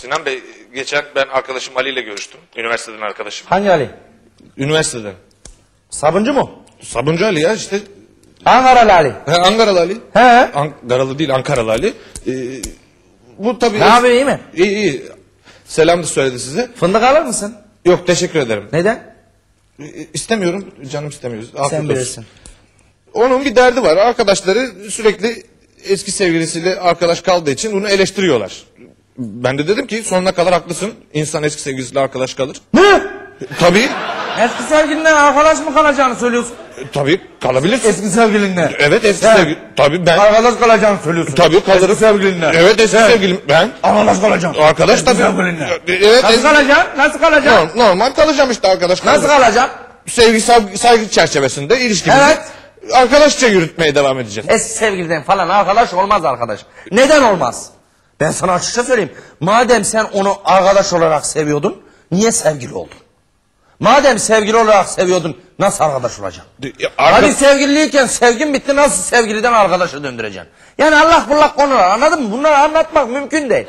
Sinan Bey geçen ben arkadaşım Ali ile görüştüm. Üniversiteden arkadaşım. Hangi Ali? Üniversiteden. Sabuncu mu? Sabuncu Ali ya işte. Ankaralı Ali. He, Ankaralı Ali. He. Ankaralı değil Ankaralı Ali. Ee, bu tabii... Ne yapıyor iyi mi? İyi iyi. Selam da söyledi size. Fındık alır mısın? Yok teşekkür ederim. Neden? Ee, İstemiyorum. Canım istemiyor. Afiyet Sen olsun. bilirsin. Onun bir derdi var. Arkadaşları sürekli eski sevgilisiyle arkadaş kaldığı için bunu eleştiriyorlar. Ben de dedim ki sonuna kadar haklısın. İnsan eski sevgilisiyle arkadaş kalır. Ne? Tabii. Eski sevgilinden arkadaş mı kalacağını söylüyorsun? e, Tabii kalabilirsin. Eski sevgilinle. Evet eski Sen- sevgili. Tabii ben. Arkadaş kalacağını söylüyorsun. Tabii kalırım. Eski sevgilinle. Evet eski sevgilim. Ben. Arkadaş kalacaksın. Arkadaş Eski tabii. sevgilinle. Evet. Nasıl eski- kalacaksın? Nasıl kalacaksın? Normal, normal kalacağım işte arkadaş. Nasıl kalacaksın? Sevgi saygı, saygı çerçevesinde ilişkimizi Evet. arkadaşça yürütmeye devam edeceğiz. Eski sevgiliden falan arkadaş olmaz arkadaş. Neden olmaz? Ben sana açıkça söyleyeyim. Madem sen onu arkadaş olarak seviyordun, niye sevgili oldun? Madem sevgili olarak seviyordun, nasıl arkadaş olacaksın? Arka- Hadi sevgiliyken sevgin bitti, nasıl sevgiliden arkadaşa döndüreceksin? Yani Allah bullak konular anladın mı? Bunları anlatmak mümkün değil.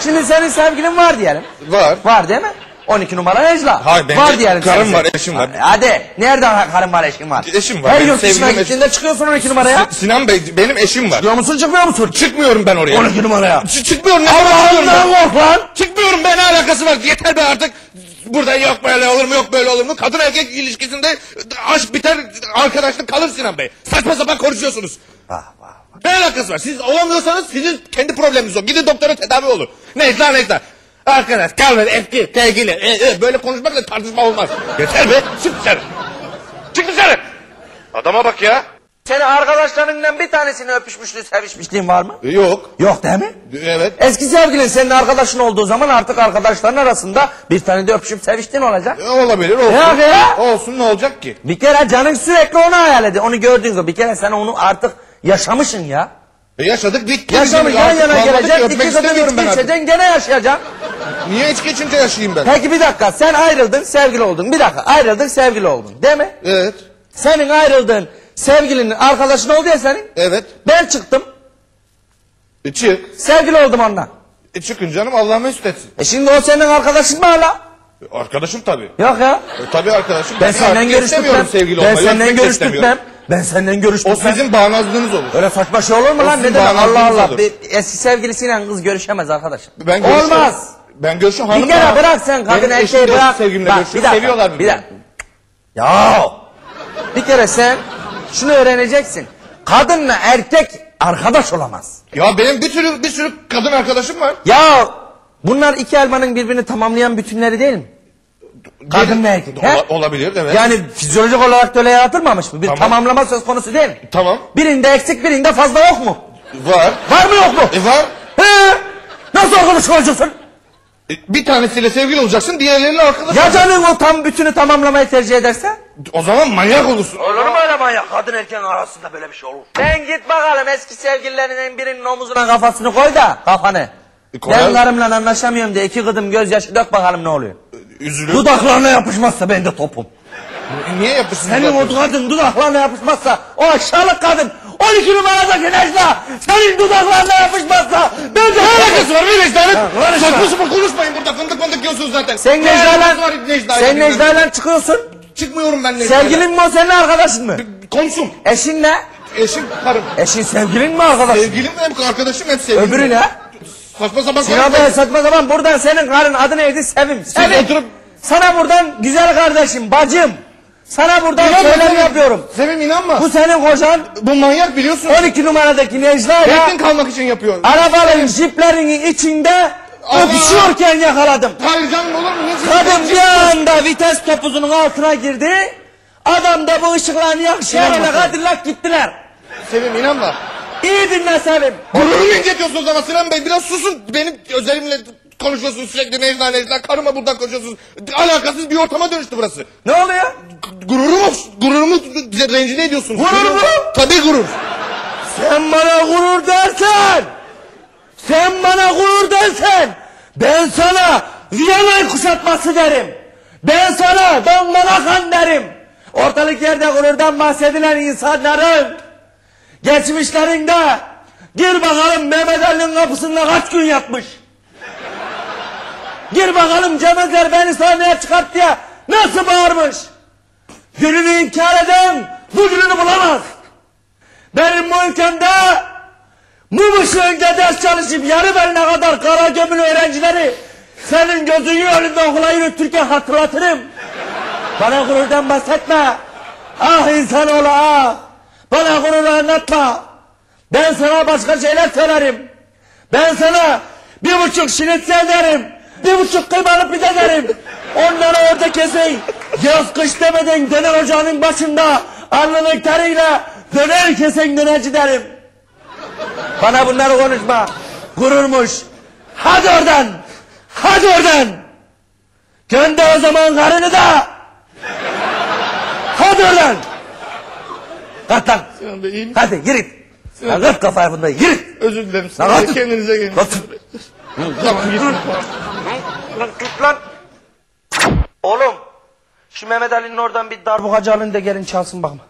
Şimdi senin sevgilin var diyelim. Var. Var değil mi? 12 numara Necla. Hayır, benim var de diyelim. karım senin var, eşim var. Hadi. Nereden karın var, eşin var? Eşim var, Her benim yurt dışına sevgilim, gittiğinde çıkıyorsun 12 numaraya. Sinan Bey benim eşim var. Çıkıyor musun çıkmıyor musun? Çıkmıyorum ben oraya. 12 numaraya. Ç- çıkmıyorum. Ne Allah çıkmıyorum ben? Allah kork lan. Çıkmıyorum ben ne alakası var? Yeter be artık. Burada yok böyle olur mu yok böyle olur mu? Kadın erkek ilişkisinde aşk biter arkadaşlık kalır Sinan Bey. Saçma sapan konuşuyorsunuz. Vah vah. Ne alakası var? Siz olamıyorsanız sizin kendi probleminiz o. Gidin doktora tedavi olun. Neyse neyse. Arkadaş kalmadı eski sevgili. E, e, böyle konuşmakla tartışma olmaz. Yeter be. Çık dışarı. Çık dışarı. Adama bak ya. Senin arkadaşlarından bir tanesini öpüşmüşlüğü, sevişmişliğin var mı? E, yok. Yok değil mi? Evet. Eski sevgilin senin arkadaşın olduğu zaman artık arkadaşların arasında bir tane de öpüşüp seviştiğin olacak. E, olabilir olsun. Ya be ya. Olsun ne olacak ki? Bir kere canın sürekli onu hayal ediyor. Onu gördüğün zaman bir kere sen onu artık yaşamışsın ya. E, yaşadık bitti. Yaşamış yan yana gelecek. iki kadın içki içeceksin gene yaşayacaksın. Niye içki içince yaşayayım ben? Peki bir dakika sen ayrıldın sevgili oldun. Bir dakika ayrıldın sevgili oldun değil mi? Evet. Senin ayrıldığın sevgilinin arkadaşın oldu ya senin. Evet. Ben çıktım E, çık. sevgili oldum onunla. E, çıkın canım Allah mesut etsin. E şimdi o senin arkadaşın mı hala? E, arkadaşım tabii. Yok ya. E, tabii arkadaşım. Ben senden artık görüştürmem. istemiyorum sevgili Ben olmayı. senden istemiyorum. görüştürmem. Ben senden O görüştürmem. sizin bağnazlığınız olur. Öyle saçma şey olur mu O lan? Ne demek Allah Allah. olur. Bir eski sevgilisiyle kız görüşemez arkadaş. Ben görüşüyorum. Olmaz. Ben Bir hanım. kere da- bırak sen kadın Benim eşim erkeği de bırak. sevgilimle Bak, görüşüyor. bir dakika, Seviyorlar Bir birbirini. dakika. Ya. Bir kere sen şunu öğreneceksin. Kadınla erkek arkadaş olamaz. Ya benim bir sürü bir sürü kadın arkadaşım var. Ya bunlar iki elmanın birbirini tamamlayan bütünleri değil mi? Kadın ve erkek. he? Ola- olabilir evet. Yani fizyolojik olarak da öyle yaratılmamış mı? Bir Tamam. tamamlama söz konusu değil mi? Tamam. Birinde eksik birinde fazla yok mu? Var. Var mı yok mu? E var. He? Nasıl arkadaş olacaksın? E, bir tanesiyle sevgili olacaksın diğerleriyle arkadaş. Ya canın o tam bütünü tamamlamayı tercih ederse? O zaman manyak olursun. Olur mu öyle manyak? Kadın erkeğin arasında böyle bir şey olur. Sen git bakalım eski sevgililerinden birinin omuzuna kafasını koy da kafanı. E. Ben karımla anlaşamıyorum diye iki gıdım gözyaşı dök bakalım ne oluyor. Üzülür. Dudaklarına yapışmazsa ben de topum. E, Niye yapıyorsun? Senin o kadın dudaklarına yapışmazsa o aşağılık kadın 12 numaradaki Necla senin dudaklarına yapışmazsa ben de Ne alakası var be Necla'nın? konuşma. Saçma sapan konuşmayın burada fındık fındık yiyorsunuz zaten. Sen Ne alakası var Necla'yla Necla'yla sen bilmem. Necla'yla çıkıyorsun. Çıkmıyorum ben Necla'yla. Sevgilin mi o senin arkadaşın mı? Komşum. Eşin ne? Eşim karım. Eşin sevgilin mi arkadaşın? Sevgilim hem arkadaşım hem sevgilim. Öbürü ne? Saçma sapan Sinan Bey konuşmayın. saçma zaman buradan senin karın adı neydi? Sevim. Sevim. oturup- Sana buradan güzel kardeşim, bacım. Sana buradan İnanma söylem Sevim. yapıyorum. Sevim inanma. Bu Bu, senin kocan manyak biliyorsun. 12 numaradaki Necla ile Yakın kalmak için yapıyor. arabanın jiplerinin içinde Ama- öpüşüyorken yakaladım. Canım olur mu? Ne Kadın bir anda vites topuzunun altına girdi. Adam da bu ışıklarını yakışarak İnanma. kadırlak gittiler. Sevim inanma. İyi dinle Sevim. Gururumu incetiyorsunuz ama Sinan Bey biraz susun. Benim özelimle konuşuyorsunuz sürekli Necla Necla. Karıma buradan konuşuyorsunuz. Alakasız bir ortama dönüştü burası. Ne oluyor? Gururumu, gururumu rencide ediyorsunuz. Gurur mu? Tabii gurur. Sen bana gurur dersen, sen bana gurur dersen, ben sana Viyana kuşatması derim. Ben sana Don Malakan derim. Ortalık yerde gururdan bahsedilen insanların geçmişlerinde gir bakalım Mehmet Ali'nin kapısında kaç gün yatmış. Gir bakalım Cem Özer beni sahneye çıkart diye nasıl bağırmış. Gününü inkar eden bu gününü bulamaz. Benim bu ülkemde mum ışığında ders çalışıp yarı beline kadar kara gömülü öğrencileri senin gözünün önünde okula yürütürken hatırlatırım. Bana gururdan bahsetme. Ah insanoğlu ah. Bana gurur anlatma. Ben sana başka şeyler söylerim. Ben sana bir buçuk şinitsel derim. Bir buçuk kıymalı pide derim. Onları orada keseyim. Yaz kış demeden döner ocağının başında alnının teriyle döner kesen dönerci derim. Bana bunları konuşma. Gururmuş. Hadi oradan. Hadi oradan. Gönder o zaman karını da. Hadi oradan. Kalk lan. Sinan Bey iyi misin? Hadi yürü. Lan Kalk kafayı bunda yürü. Özür dilerim. Sinan Bey, kendinize gelin. Kalk. Tamam gidin. Lan tut lan. Oğlum. Şu Mehmet Ali'nin oradan bir darbukacı alın da gelin çalsın bakma.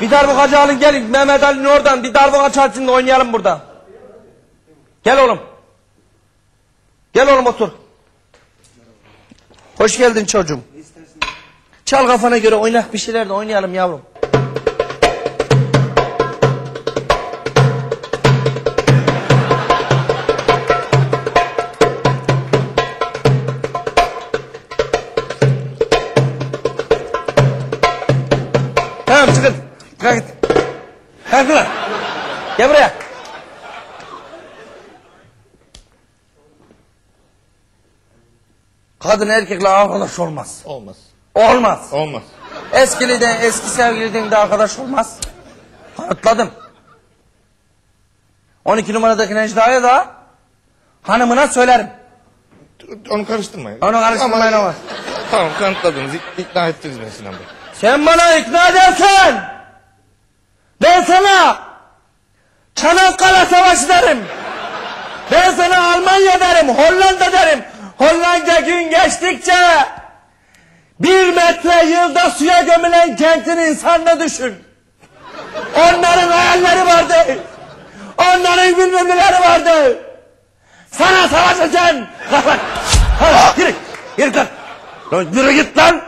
Bir darbukacı alın gelin Mehmet Ali'nin oradan bir darbuka çalsın da oynayalım burada. Gel oğlum. Gel oğlum otur. Hoş geldin çocuğum. Çal kafana göre oynak bir şeyler de oynayalım yavrum. Kalk git. Kalk lan. Gel buraya. Kadın erkekle arkadaş olmaz. Olmaz. Olmaz. Olmaz. Eskiliden eski sevgiliden de arkadaş olmaz. Kanıtladım. 12 numaradaki Necla'ya da hanımına söylerim. Onu karıştırmayın. Onu karıştırmayın ama. Tamam kanıtladınız. ik- ikna ettiniz beni Sinan Bey. Sen bana ikna edersen ben sana Savaşı derim. Ben sana Almanya derim, Hollanda derim. Hollanda gün geçtikçe bir metre yılda suya gömülen kentin insanını düşün. Onların hayalleri vardı. Onların bilmem neleri vardı. Sana savaşacağım. Kalk lan. Kalk, yürü. Yürü kalk. Yürü git lan.